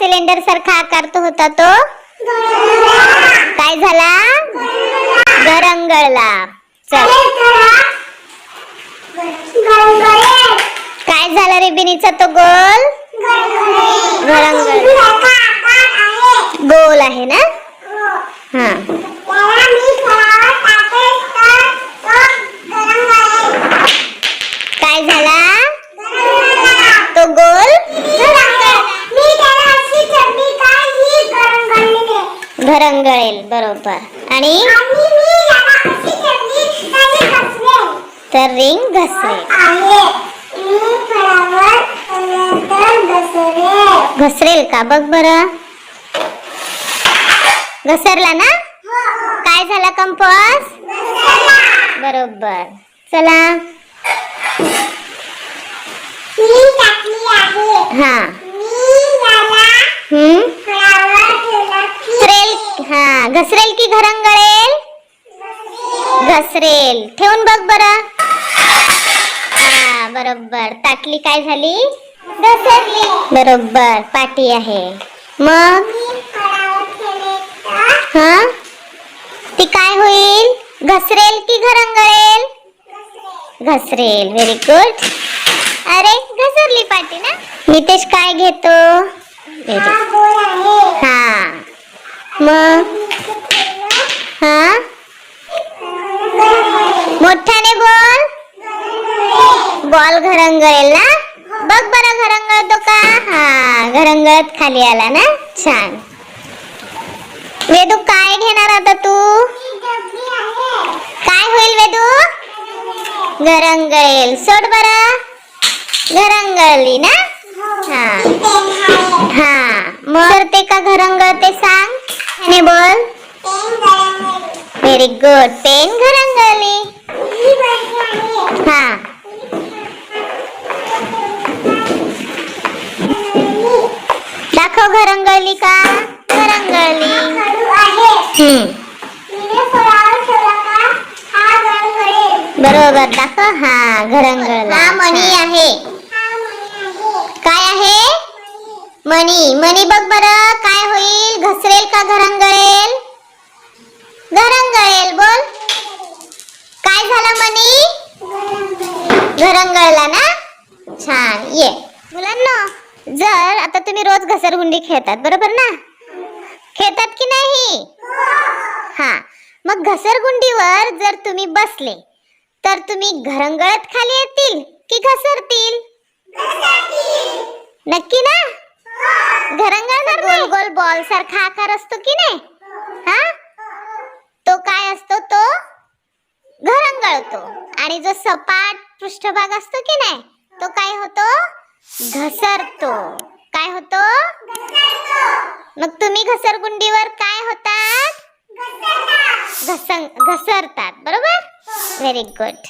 Cylinder सारखा आकार तो होता तो? काय झाला? गरंगळला चल. काय झाला रिबिनीचा तो गोल घरंगळ गोल आहे ना हा काय झाला तो गोल घरंगळेल बरोबर. आणि? तर रिंग घसरेल. घसरेल. का? बघ बर. घसरला ना? काय झाला कंपॉस बरोबर. चला. हा हम्म घसरेल हा घसरेल की घरंगळेल? घसरेल. ठेवून बघ बर. हा बरोबर. ताटली काय झाली? घसरली. बरोबर. पाटी आहे. मग? हा? ती काय होईल? घसरेल की घरंगळेल? घसरेल. व्हेरी गुड अरे घसरली पाटी ना? नितेश काय घेतो. हा मग? हा? मोठ्याने बोल. बॉल घरंगळेल ना? बघ बरं घरंगळतो का? हा घरंगळत खाली आला ना? छान. वेदू काय घेणार आता तू? काय होईल वेदू? घरंगळेल. सोड बर. घरंगळली ना? हा. गुड पेन घरंगळली हा दाखव घरंगळली का घरंगळली हम्म बरोबर दाखव हा घरंगळला हा मणी आहे काय आहे मणी मणी बघ बर काय होईल घसरेल का घरंगळेल घरंगळेल बोल काय घरंगळला ना? छान. ये. मुलांना जर आता तुम्ही रोज घसरगुंडी खेळतात बरोबर ना? खेळतात की नाही? हा. मग घसरगुंडीवर जर तुम्ही बसले तर तुम्ही घरंगळत खाली येतील की घसरतील? नक्की ना? घरंगळणार गोल गोल बॉल सारखा आकार असतो की नाही हा तो काय असतो तो घरंगळतो आणि जो सपाट पृष्ठभाग असतो की नाही तो काय होतो? घसरतो. काय होतो? मग तुम्ही घसरगुंडीवर काय होतात? घसं घसरतात. बरोबर? Very good